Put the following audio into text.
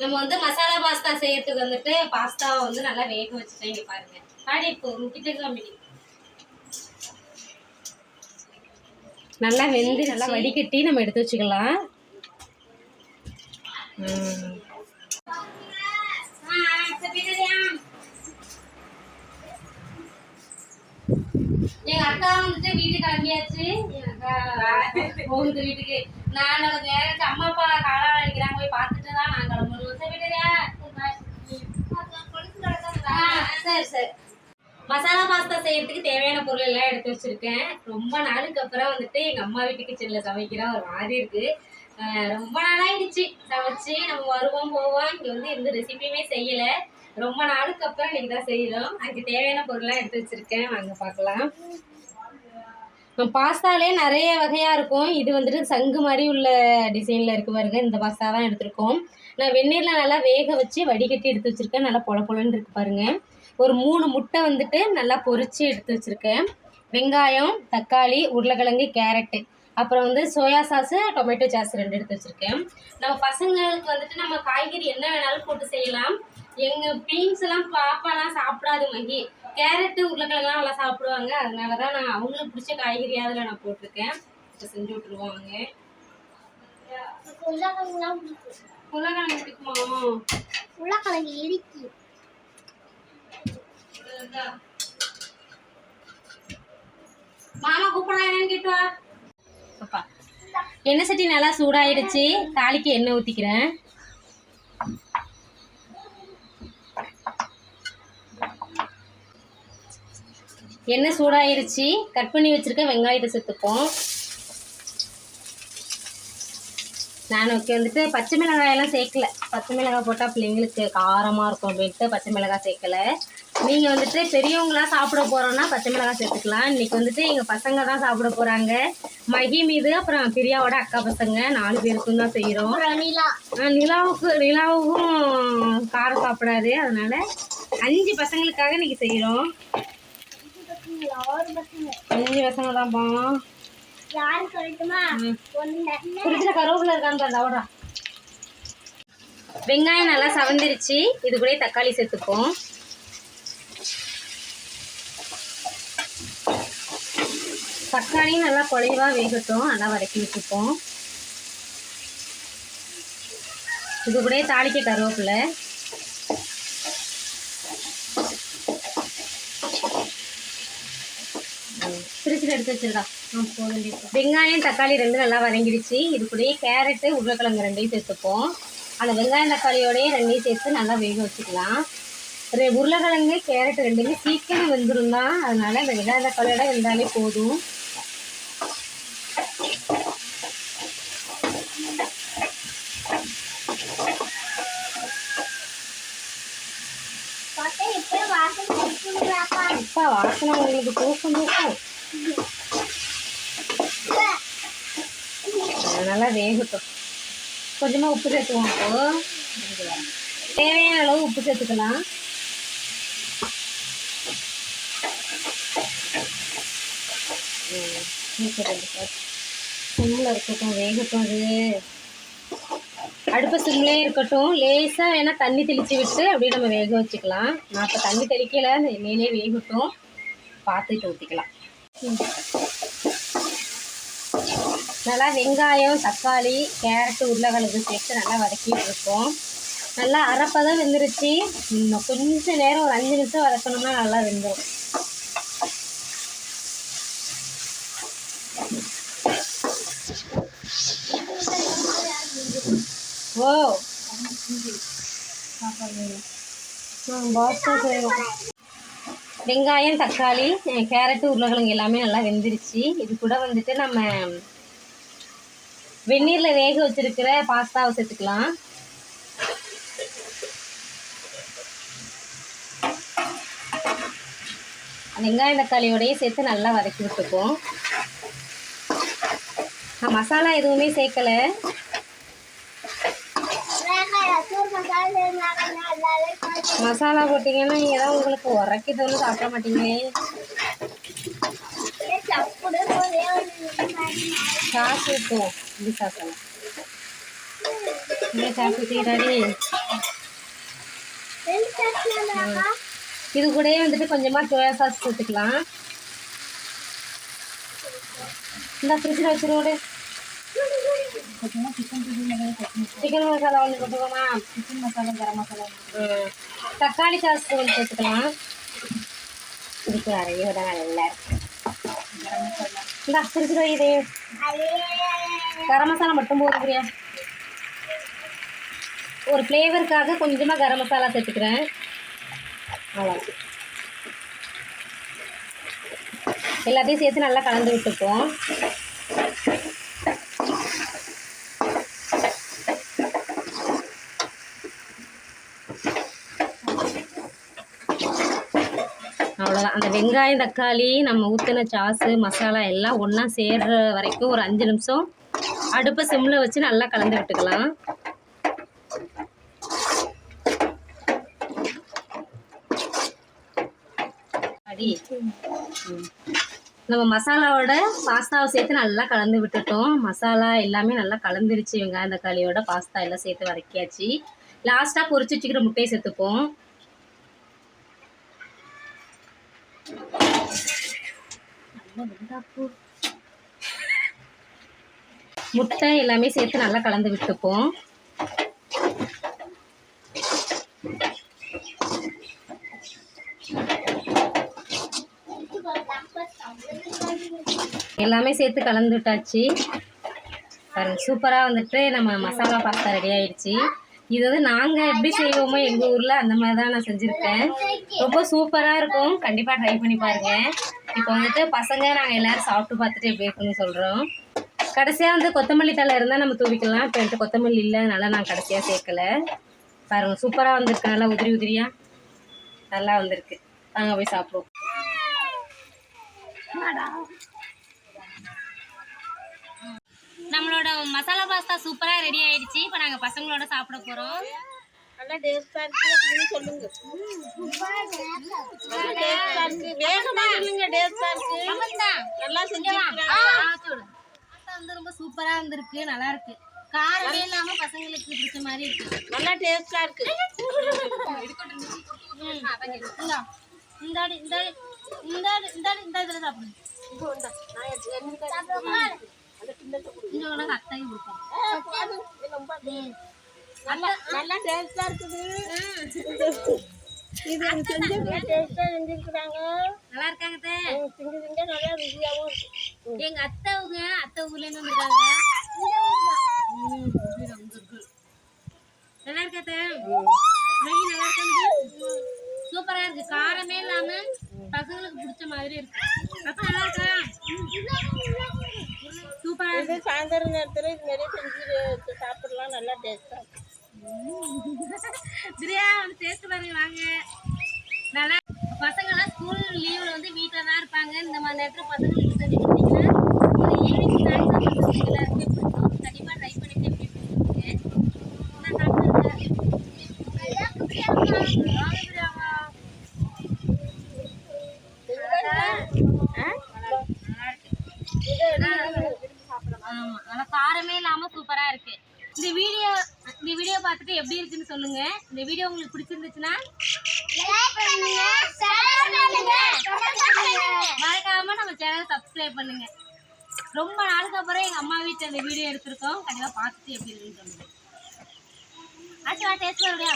நம்ம வந்து மசாலா பாஸ்தா செய்யறதுக்கு வந்துட்டு பாஸ்தாவை வந்து நல்லா வேக வச்சுட்டேன் இங்க பாருங்க. ஆடி இப்போ கிட்ட காமிடி நல்லா வெந்து நல்லா வடிகட்டி நம்ம எடுத்து வச்சுக்கலாம். எங்க அக்கா வந்துட்டு வீட்டுக்கு அக்கா போகுது வீட்டுக்கு. நான் கொஞ்சம் நேரம் அம்மா அப்பா காலம் அடிக்கிறாங்க போய் பார்த்துட்டு தான் நான் கிளம்பணும் சரி சரி மசாலா பாஸ்தா செய்யறதுக்கு தேவையான பொருள் எல்லாம் எடுத்து வச்சிருக்கேன். ரொம்ப நாளுக்கு அப்புறம் வந்துட்டு எங்க அம்மா வீட்டு கிச்சனில் சமைக்கிற ஒரு மாதிரி இருக்கு. ரொம்ப நாளாயிடுச்சு. சமைச்சு நம்ம வருவோம் போவோம். இங்க வந்து எந்த ரெசிபியுமே செய்யல. ரொம்ப நாளுக்கு அப்புறம் இன்னைக்கு தான் செய்யறோம். அதுக்கு தேவையான பொருள்லாம் எடுத்து வச்சிருக்கேன். வாங்க பார்க்கலாம். பாஸ்தாலே நிறைய வகையா இருக்கும். இது வந்துட்டு சங்கு மாதிரி உள்ள டிசைன்ல இருக்கு பாருங்க. இந்த பாஸ்தா தான் எடுத்திருக்கோம். நான் வெந்நீரில் நல்லா வேக வச்சு வடிகட்டி எடுத்து வச்சுருக்கேன். நல்லா பொல பொலன்னு இருக்கு பாருங்க. ஒரு மூணு முட்டை வந்துட்டு நல்லா பொறிச்சு எடுத்து வச்சுருக்கேன். வெங்காயம் தக்காளி உருளைக்கிழங்கு கேரட்டு. அப்புறம் வந்து சோயா சாஸ் டொமேட்டோ சாஸ் ரெண்டு எடுத்து வச்சுருக்கேன். நம்ம பசங்களுக்கு வந்துட்டு நம்ம காய்கறி என்ன வேணாலும் போட்டு செய்யலாம். எங்கள் பீன்ஸ் எல்லாம் பாப்பாலாம் சாப்பிடாது மகி. கேரட்டு உருளைக்கிழங்குலாம் நல்லா சாப்பிடுவாங்க. அதனால தான் நான் அவங்களுக்கு பிடிச்ச காய்கறி அதில் நான் போட்டிருக்கேன். செஞ்சு விட்ருவாங்க உருளைக்கிழங்குலாம் பிடிக்கும் உருளைக்கிழங்கு பிடிக்குமா உருளைக்கிழங்கு மாமா கூப்பிடலாம் என்னன்னு கேட்டு வா பாப்பா எண்ணெய் சட்டி நல்லா சூடாயிடுச்சு? தாளிக்கு எண்ணெய் ஊற்றிக்கிறேன் எண்ணெய் சூடாயிருச்சு கட் பண்ணி வச்சிருக்க வெங்காயத்தை சேர்த்துப்போம். நான் ஓகே வந்துட்டு பச்சை மிளகாயெல்லாம் சேர்க்கல. பச்சை மிளகாய் போட்டால் பிள்ளைங்களுக்கு காரமாக இருக்கும் அப்படின்ட்டு பச்சை மிளகாய் சேர்க்கல. நீங்கள் வந்துட்டு பெரியவங்களாம் சாப்பிட போகிறோன்னா பச்சை மிளகாய் சேர்த்துக்கலாம். இன்னைக்கு வந்துட்டு எங்கள் பசங்க தான் சாப்பிட போகிறாங்க மகி மீது அப்புறம் பிரியாவோட அக்கா பசங்க நாலு பேருக்கும் தான் செய்கிறோம் நிலாவுக்கு நிலாவுக்கும் காரம் சாப்பிடாது. அதனால அஞ்சு பசங்களுக்காக இன்னைக்கு செய்கிறோம் அஞ்சு பசங்க தான்ப்பா. குறிச்சில கருவேப்பிலை இருக்கான்னு வெங்காயம் நல்லா சவந்துருச்சு. இது கூட தக்காளி சேர்த்துப்போம். தக்காளி நல்லா குழைவா வேகட்டும். நல்லா வதக்கி வச்சுப்போம் இது கூட தாளிக்க கருவேப்பிலை. பிரிச்சுட்டு எடுத்து வச்சிருக்கா வெங்காயம் தக்காளி ரெண்டும் நல்லா வதங்கிடுச்சு. இது கூடயே கேரட்டு உருளைக்கிழங்கு ரெண்டையும் சேர்த்துப்போம். அந்த வெங்காயம் தக்காளியோடய ரெண்டையும் சேர்த்து நல்லா வேக வச்சுக்கலாம். ரெ- உருளைக்கிழங்கு கேரட் ரெண்டுமே சீக்கிரம் வெந்துடும் தான். அதனால இந்த வெங்காயம் தக்காளியோட வெந்தாலே போதும். அப்பா வாசனை உங்களுக்கு தூக்கம் தூக்கம் அது நல்லா வேகட்டும். கொஞ்சமாக உப்பு சேர்த்துவோம் அப்போ தேவையான அளவு உப்பு சேர்த்துக்கலாம். சிம்மில் இருக்கட்டும் வேகட்டும் அது. அடுப்பு சிம்லே இருக்கட்டும். லேசாக வேணால் தண்ணி தெளித்து விட்டு அப்படியே நம்ம வேக வச்சுக்கலாம். நான் இப்போ தண்ணி தெளிக்கலை அந்த எண்ணெயிலே வேகட்டும். பார்த்துட்டு ஊற்றிக்கலாம் நல்லா வெங்காயம் தக்காளி கேரட்டு உருளைக்கிழங்கு சேர்த்து நல்லா வதக்கிட்டு இருக்கோம் நல்லா அரைப்பதம் வெந்துருச்சு. கொஞ்சம் நேரம் ஒரு அஞ்சு நிமிஷம் வதக்கணும்னா நல்லா வெந்துடும் ஓ. பாஸ்தா செய்வோம் வெங்காயம் தக்காளி கேரட்டு உருளைக்கிழங்கு எல்லாமே நல்லா வெந்துருச்சு. இது கூட வந்துட்டு நம்ம வெந்நீரில் வேக வச்சிருக்கிற பாஸ்தாவை சேர்த்துக்கலாம். வெங்காயம் தக்காளியோடையே சேர்த்து நல்லா வதக்கி விட்டுப்போம். நான் மசாலா எதுவுமே சேர்க்கலை. மசாலா போட்டிங்கன்னா நீங்கள் தான் உங்களுக்கு உரைக்கி தோணும் சாப்பிட மாட்டீங்களே. சாஸ் இந்த சாஸ் ஊற்றிக்கிறாடி ரெண்டு சட்னியாக்கா இது கூடயே வந்துட்டு கொஞ்சமாக சோயா சாஸ் சேர்த்துக்கலாம் இந்த ஃப்ரிட்ஜில் வச்சுருவோடு சிக்கன் மசாலா ஒன்று போட்டுக்கோமா. சிக்கன் மசாலா கரம் மசாலா தக்காளி சாஸ் கொஞ்சம் சேர்த்துக்கலாம் இதுக்கு நிறைய விட நல்லா இருக்கு. இந்த ஃப்ரிட்ஜில் இது கரம் மசாலா மட்டும் போதுக்குறியா ஒரு ஃப்ளேவருக்காக கொஞ்சமாக கரம் மசாலா சேர்த்துக்கிறேன். அவ்வளோ எல்லாத்தையும் சேர்த்து நல்லா கலந்து விட்டுப்போம் அவ்வளோதான் அந்த வெங்காயம் தக்காளி நம்ம ஊற்றின சாஸு மசாலா எல்லாம் ஒன்றா சேர்ற வரைக்கும் ஒரு அஞ்சு நிமிஷம் அடுப்பை சிம்மில் வச்சு நல்லா கலந்து விட்டுக்கலாம். அடி. நம்ம மசாலாவோட பாஸ்தாவை சேர்த்து நல்லா கலந்து விட்டுட்டோம். மசாலா எல்லாமே நல்லா கலந்துருச்சு. வெங்காயம் தக்காளியோட பாஸ்தா எல்லாம் சேர்த்து வரைக்காச்சு லாஸ்ட்டாக பொரிச்சு வச்சுக்கிற முட்டையை சேர்த்துப்போம். முட்டை எல்லாமே சேர்த்து நல்லா கலந்து விட்டுப்போம். எல்லாமே சேர்த்து கலந்து விட்டாச்சு. சூப்பராக வந்துட்டு நம்ம மசாலா பாஸ்தா ரெடி ஆயிடுச்சு. இது வந்து நாங்கள் எப்படி செய்வோமோ எங்கள் ஊரில் அந்த மாதிரி தான் நான் செஞ்சுருக்கேன். ரொம்ப சூப்பராக இருக்கும். கண்டிப்பாக ட்ரை பண்ணி பாருங்கள் இப்போ வந்துட்டு பசங்க நாங்கள் எல்லோரும் சாப்பிட்டு பார்த்துட்டு எப்படி இருக்குன்னு சொல்கிறோம் கடைசியாக வந்து கொத்தமல்லி தழை இருந்தால் நம்ம தூவிக்கலாம். இப்போ என்கிட்ட கொத்தமல்லி இல்லை அதனால் நான் கடைசியாக சேர்க்கல. பாருங்க சூப்பராக வந்திருக்கு. நல்லா உதிரி உதிரியாக நல்லா வந்திருக்கு. வாங்க போய் சாப்பிடுவோம். நம்மளோட மசாலா பாஸ்தா சூப்பராக ரெடி ஆயிடுச்சு. இப்போ நாங்கள் பசங்களோட சாப்பிட போகிறோம் நல்லா டேஸ்டா இருக்கு. அப்படின்னு சொல்லுங்க. டேஸ்டா இருக்கு. வேகமா சொல்லுங்க டேஸ்டா இருக்கு. நல்லா செஞ்சிருக்காங்க வந்து ரொம்ப சூப்பராக வந்திருக்கு. நல்லா இருக்கு. காரமே இல்லாமல் பசங்களுக்கு பிடிச்ச மாதிரி இருக்கு. நல்லா டேஸ்டா இருக்கு. இந்தா. இந்தாடி இந்தாடி. இந்தாடி இந்தாடி இந்த இதில் சாப்பிடுங்க இங்கே உனக்கு அத்தையும் கொடுப்போம் நல்லா நல்லா டேஸ்டா இருக்குது இது எனக்கு செஞ்சவங்க டேஸ்டா செஞ்சிருக்கிறாங்க நல்லா இருக்காங்க அத்தை? திங்க திங்க நல்லா ருசியாவும் இருக்கு எங்க அத்தைவுங்க அத்தை ஊர்லேருந்து வந்திருக்காங்க நல்லா இருக்கா மேகி நல்லா இருக்காங்க சூப்பரா இருக்கு காரமே இல்லாம பசங்களுக்கு பிடிச்ச மாதிரி இருக்கு அப்ப நல்லா இருக்கா இது சாயந்தரம் நேரத்துல இது நிறைய செஞ்சு சாப்பிடலாம் நல்லா டேஸ்டா இருக்கு பிரியா வந்து டேஸ்ட் பாருங்க வாங்க. நல்லா பசங்களாம் ஸ்கூல் லீவில் வந்து வீட்டில் தான் இருப்பாங்க. இந்த மாதிரி நேரத்தில் பசங்களுக்கு செஞ்சு கொடுத்தீங்கன்னா ஒரு ஈவினிங் பசங்களுக்கு கண்டிப்பாக ட்ரை பண்ணிட்டு எப்படி நான் சாப்பிட்டுருக்கேன் வாங்க பிரியாவா. ஆமா நல்லா காரமே இல்லாம சூப்பரா இருக்கு இந்த வீடியோ இந்த வீடியோ பார்த்துட்டு எப்படி இருக்குன்னு சொல்லுங்க இந்த வீடியோ உங்களுக்கு பிடிச்சிருந்துச்சுன்னா மறக்காம நம்ம சேனலை சப்ஸ்கிரைப் பண்ணுங்க. ரொம்ப நாளுக்கு அப்புறம் எங்க அம்மா வீட்டில் இந்த வீடியோ எடுத்திருக்கோம். கண்டிப்பா பார்த்துட்டு எப்படி இருக்குன்னு சொல்லுங்க. டேஸ்ட் வருடையா